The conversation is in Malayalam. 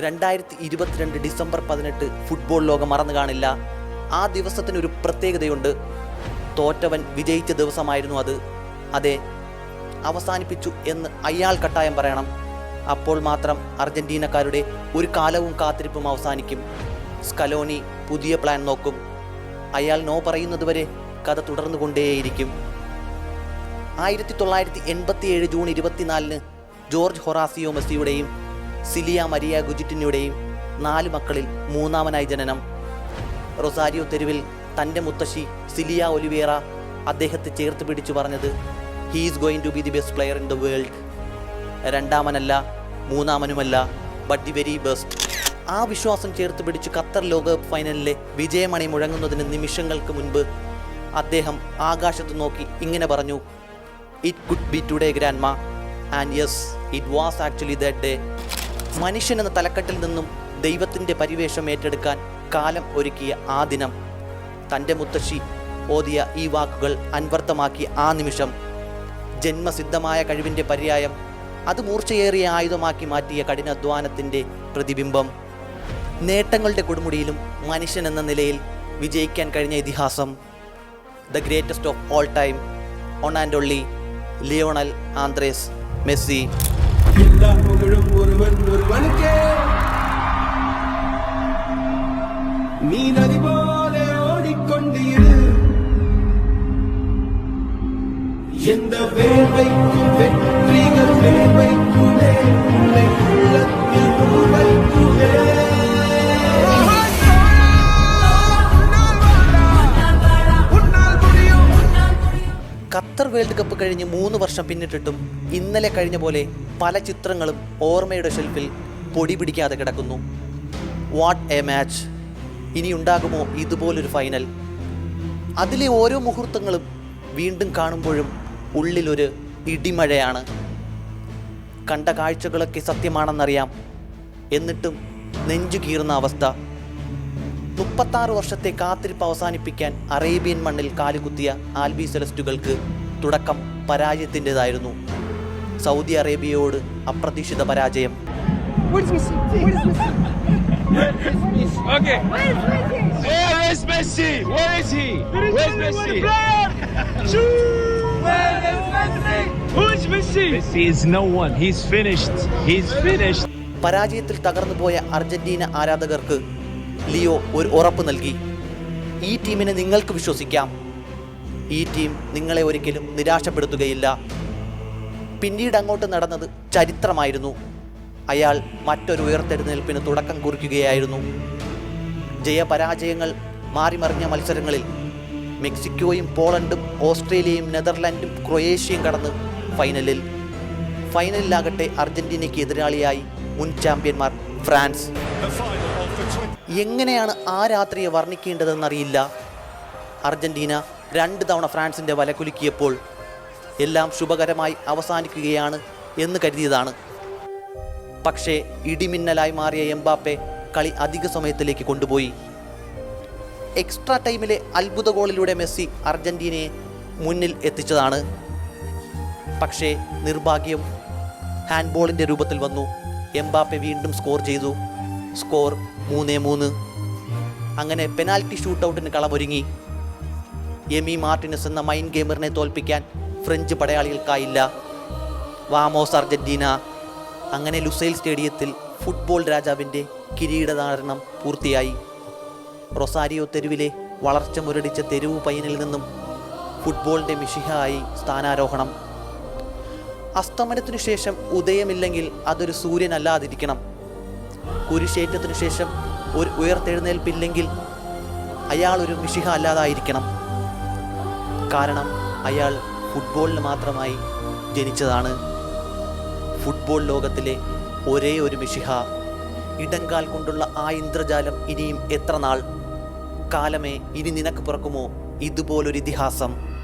രണ്ടായിരത്തി ഇരുപത്തിരണ്ട് ഡിസംബർ പതിനെട്ട് ഫുട്ബോൾ ലോകം മറന്നു കാണില്ല. ആ ദിവസത്തിനൊരു പ്രത്യേകതയുണ്ട്. തോറ്റവൻ വിജയിച്ച ദിവസമായിരുന്നു അത്. അതെ അവസാനിപ്പിച്ചു എന്ന് അയാൾ കട്ടായം പറയണം. അപ്പോൾ മാത്രം അർജന്റീനക്കാരുടെ ഒരു കാലവും കാത്തിരിപ്പും അവസാനിക്കും. സ്കലോനി പുതിയ പ്ലാൻ നോക്കും. അയാൾ നോ പറയുന്നതുവരെ കഥ തുടർന്നു കൊണ്ടേയിരിക്കും ആയിരത്തി തൊള്ളായിരത്തി എൺപത്തി ഏഴ് ജൂൺ ഇരുപത്തിനാലിന് ജോർജ് ഹൊറാസിയോ മെസ്സിയുടെയും സിലിയ മരിയ ഗുജിറ്റിനിയുടെയും നാല് മക്കളിൽ മൂന്നാമനായി ജനനം. റൊസാരിയോ തെരുവിൽ തന്റെ മുത്തശ്ശി സിലിയ ഒലിവേറ അദ്ദേഹത്തെ ചേർത്ത് പിടിച്ചു പറഞ്ഞത് he is going to be the best player in the world രണ്ടാമനല്ല മൂന്നാമനുമല്ല ബട്ട് ദി വെരി ബെസ്റ്റ് ആ വിശ്വാസം ചേർത്ത് പിടിച്ച് ഖത്തർ ലോകകപ്പ് ഫൈനലിലെ വിജയമണി മുഴങ്ങുന്നതിന് നിമിഷങ്ങൾക്ക് മുൻപ് അദ്ദേഹം ആകാശത്ത് നോക്കി ഇങ്ങനെ പറഞ്ഞു it could be today grandma and yes it was actually that day മനുഷ്യൻ എന്ന തലക്കെട്ടിൽ നിന്നും ദൈവത്തിന്റെ പരിവേഷം ഏറ്റെടുക്കാൻ കാലം ഒരുക്കിയ ആ ദിനം. തന്റെ മുത്തശ്ശി ഓതിയ ഈ വാക്കുകൾ അൻവർത്ഥമാക്കിയ ആ നിമിഷം ജന്മസിദ്ധമായ കഴിവിന്റെ പര്യായം അത് മൂർച്ചയേറിയ ആയുധമാക്കി മാറ്റിയ കഠിനാധ്വാനത്തിന്റെ പ്രതിബിംബം. നേട്ടങ്ങളുടെ കൊടുമുടിയിലും മനുഷ്യൻ എന്ന നിലയിൽ വിജയിക്കാൻ കഴിഞ്ഞ ഇതിഹാസം. The greatest of all time one and only Lionel Andres Messi. எல்லா புகழும் ஒருவன் ஒருவனுக்கே. நீ நதி போல ஓடிக்கொண்டு இரு. எந்த வேர்வைக்கும் ഖത്തർ വേൾഡ് കപ്പ് കഴിഞ്ഞ് മൂന്ന് വർഷം പിന്നിട്ടിട്ടും ഇന്നലെ കഴിഞ്ഞ പോലെ പല ചിത്രങ്ങളും ഓർമ്മയുടെ ഷെൽഫിൽ പൊടി പിടിക്കാതെ കിടക്കുന്നു. വാട്ട് എ മാച്ച് ഇനി ഉണ്ടാകുമോ ഇതുപോലൊരു ഫൈനൽ അതിലെ ഓരോ മുഹൂർത്തങ്ങളും വീണ്ടും കാണുമ്പോഴും ഉള്ളിലൊരു ഇടിമഴയാണ്. കണ്ട കാഴ്ചകളൊക്കെ സത്യമാണെന്നറിയാം. എന്നിട്ടും നെഞ്ചു കീറുന്ന അവസ്ഥ. മുപ്പത്താറ് വർഷത്തെ കാത്തിരിപ്പ് അവസാനിപ്പിക്കാൻ അറേബ്യൻ മണ്ണിൽ കാലുകുത്തിയ ആൽബി സെലസ്റ്റുകൾക്ക് തുടക്കം പരാജയത്തിന്റെതായിരുന്നു. സൗദി അറേബ്യയോട് അപ്രതീക്ഷിത പരാജയം. പരാജയത്തിൽ തകർന്നു പോയ അർജന്റീന ആരാധകർക്ക് ലിയോ ഒരു ഉറപ്പ് നൽകി. ഈ ടീമിനെ നിങ്ങൾക്ക് വിശ്വസിക്കാം. ഈ ടീം നിങ്ങളെ ഒരിക്കലും നിരാശപ്പെടുത്തുകയില്ല. പിന്നീട് അങ്ങോട്ട് നടന്നത് ചരിത്രമായിരുന്നു. അയാൾ മറ്റൊരു ഉയർത്തെഴുന്നേൽപ്പിന് തുടക്കം കുറിക്കുകയായിരുന്നു. ജയപരാജയങ്ങൾ മാറിമറിഞ്ഞ മത്സരങ്ങളിൽ മെക്സിക്കോയും പോളണ്ടും ഓസ്ട്രേലിയയും നെതർലാൻഡും ക്രൊയേഷ്യയും കടന്ന് ഫൈനലിൽ. ഫൈനലിലാകട്ടെ അർജന്റീനയ്ക്ക് എതിരാളിയായി മുൻ ചാമ്പ്യന്മാർ ഫ്രാൻസ്. എങ്ങനെയാണ് ആ രാത്രിയെ വർണിക്കേണ്ടതെന്നറിയില്ല. അർജന്റീന രണ്ട് തവണ ഫ്രാൻസിന്റെ വലകുലുക്കിയപ്പോൾ എല്ലാം ശുഭകരമായി അവസാനിക്കുകയാണ് എന്ന് കരുതിയതാണ്. പക്ഷേ ഇടിമിന്നലായി മാറിയ എംബാപ്പെ കളി അധിക സമയത്തിലേക്ക് കൊണ്ടുപോയി. എക്സ്ട്രാ ടൈമിലെ അത്ഭുത ഗോളിലൂടെ മെസ്സി അർജന്റീനയെ മുന്നിൽ എത്തിച്ചതാണ്. പക്ഷേ നിർഭാഗ്യം ഹാൻഡ്ബോളിന്റെ രൂപത്തിൽ വന്നു. എംബാപ്പെ വീണ്ടും സ്കോർ ചെയ്തു. സ്കോർ മൂന്ന് മൂന്ന്. അങ്ങനെ പെനാൽറ്റി ഷൂട്ടൗട്ടിന് കളമൊരുങ്ങി. എമി മാർട്ടിനസ് എന്ന മൈൻ ഗെയിമറിനെ തോൽപ്പിക്കാൻ ഫ്രഞ്ച് പടയാളികൾക്കായില്ല. വാമോസ് അർജന്റീന. അങ്ങനെ ലുസൈൽ സ്റ്റേഡിയത്തിൽ ഫുട്ബോൾ രാജാവിന്റെ കിരീടധാരണം പൂർത്തിയായി. റൊസാരിയോ തെരുവിലെ വളർച്ച മുരടിച്ച തെരുവ് പയ്യനിൽ നിന്നും ഫുട്ബോളിന്റെ മിഷിഹായി സ്ഥാനാരോഹണം. അസ്തമനത്തിനു ശേഷം ഉദയമില്ലെങ്കിൽ അതൊരു സൂര്യനല്ലാതിരിക്കണം. കുരിശേറ്റത്തിനു ശേഷം ഒരു ഉയർത്തെഴുന്നേൽപ്പില്ലെങ്കിൽ അയാൾ ഒരു മിഷിഹ അല്ലാതായിരിക്കണം. കാരണം അയാൾ ഫുട്ബോളിന് മാത്രമായി ജനിച്ചതാണ്. ഫുട്ബോൾ ലോകത്തിലെ ഒരേ ഒരു മിഷിഹ ഇടങ്കാൽ കൊണ്ടുള്ള ആ ഇന്ദ്രജാലം ഇനിയും എത്ര നാൾ? കാലമേ ഇനി നിനക്ക് പിറക്കുമോ? ഇതുപോലൊരു ഇതിഹാസം